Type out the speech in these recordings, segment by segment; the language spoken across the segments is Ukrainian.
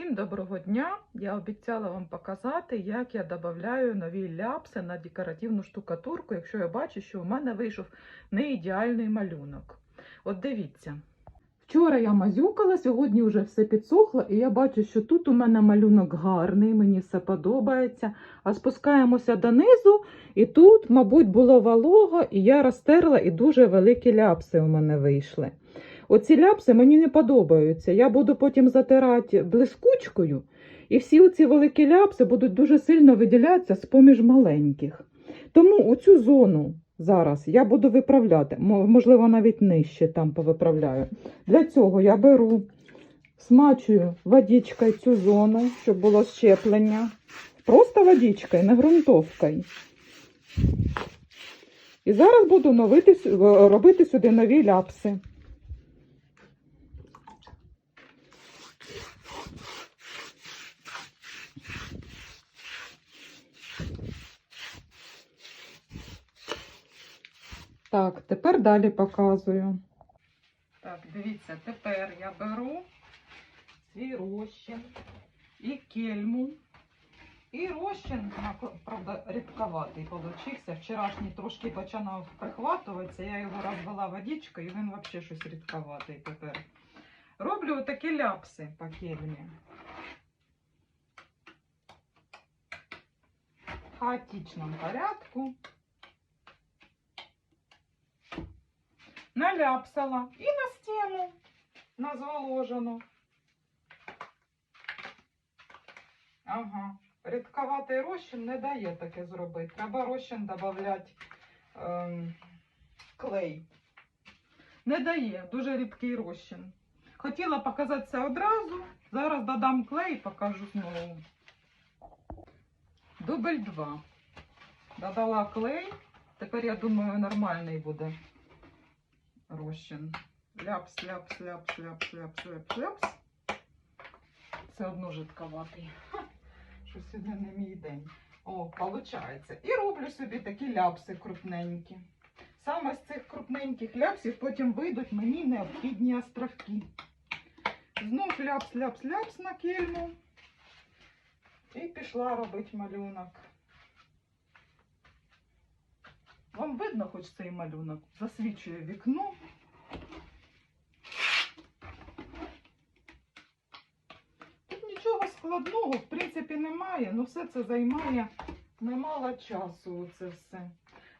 Всім доброго дня! Я обіцяла вам показати, як я додаю нові ляпси на декоративну штукатурку, якщо я бачу, що в мене вийшов не ідеальний малюнок. От дивіться. Вчора я мазюкала, сьогодні вже все підсохло, і я бачу, що тут у мене малюнок гарний, мені все подобається. А спускаємося донизу, і тут, мабуть, було волого, і я розтерла, і дуже великі ляпси у мене вийшли. Оці ляпси мені не подобаються. Я буду потім затирати блискучкою, і всі оці великі ляпси будуть дуже сильно виділятися з поміж маленьких. Тому оцю зону зараз я буду виправляти. Можливо, навіть нижче там повиправляю. Для цього я беру, смачую водичкою цю зону, щоб було щеплення. Просто водичкою, не ґрунтовкою. І зараз буду новити, робити сюди нові ляпси. Так, тепер далі показую. Так, дивіться, тепер я беру свій розчин і кельму. І розчин, правда, рідковатий получився. Вчорашній трошки починав прихватуватися, я його розвела водичкою, і він взагалі щось рідковатий тепер. Роблю отакі ляпси по кельмі. В хаотичному порядку. Наляпсала і на стіну на зволожену. Ага. Рідковатий розчин не дає таке зробити. Треба розчин додати ем, клей. Не дає, дуже рідкий розчин. Хотіла показати це одразу. Зараз додам клей і покажу знову. Дубль 2. Додала клей. Тепер, я думаю, нормальний буде розчин. Ляпс, ляпс, ляпс, ляпс, ляпс, ляпс, ляпс. Все одно жидковатий. Що сьогодні не мій день. О, виходить. І роблю собі такі ляпси крупненькі. Саме з цих крупненьких ляпсів потім вийдуть мені необхідні островки. Знов ляпс, ляпс, ляпс на кельму. І пішла робити малюнок. Вам видно хоч цей малюнок? Засвічує вікно. Тут нічого складного, в принципі, немає, але все це займає немало часу. Це все.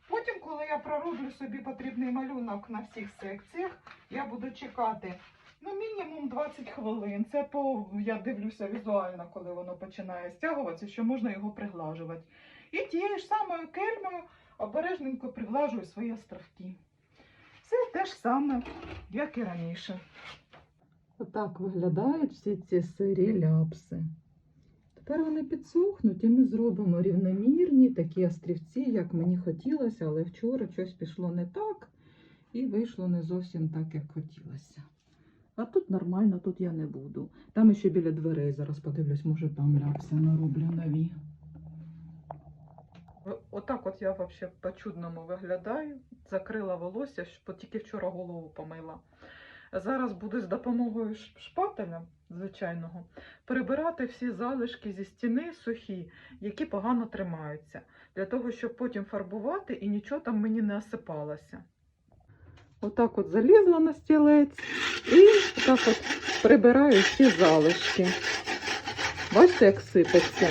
Потім, коли я пророблю собі потрібний малюнок на всіх секціях, я буду чекати ну, мінімум 20 хвилин. Це по я дивлюся візуально, коли воно починає стягуватися, що можна його приглажувати. І тією ж самою кельмою обережненько приглажую свої островки. Все те ж саме, як і раніше. Отак виглядають всі ці сирі ляпси. Тепер вони підсохнуть і ми зробимо рівномірні такі острівці, як мені хотілося, але вчора щось пішло не так і вийшло не зовсім так, як хотілося. А тут нормально, тут я не буду. Там ще біля дверей зараз подивлюсь, може там ляпси нароблю нові. Отак от я взагалі по-чудному виглядаю. Закрила волосся, тільки вчора голову помила. Зараз буду з допомогою шпателя звичайного прибирати всі залишки зі стіни сухі, які погано тримаються, для того, щоб потім фарбувати і нічого там мені не осипалося. Отак от залізла на стілець і отак от прибираю всі залишки. Бачите, як сипеться.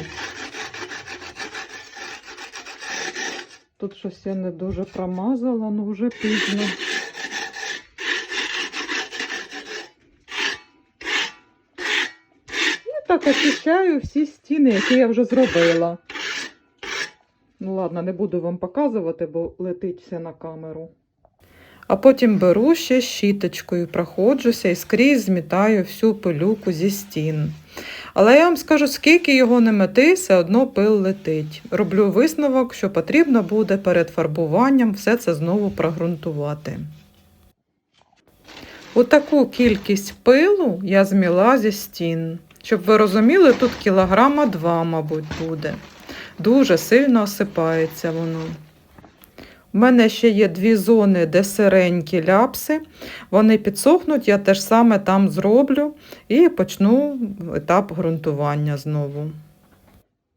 Тут щось я не дуже промазала, ну вже пізно. І так очищаю всі стіни, які я вже зробила. Ну ладно, не буду вам показувати, бо летить все на камеру. А потім беру ще щіточкою, проходжуся і скрізь змітаю всю пилюку зі стін. Але я вам скажу, скільки його не мети, все одно пил летить. Роблю висновок, що потрібно буде перед фарбуванням все це знову прогрунтувати. Отаку кількість пилу я зміла зі стін. Щоб ви розуміли, тут кілограма два, мабуть, буде. Дуже сильно осипається воно. У мене ще є дві зони, де сиренькі ляпси. Вони підсохнуть, я теж саме там зроблю і почну етап ґрунтування знову.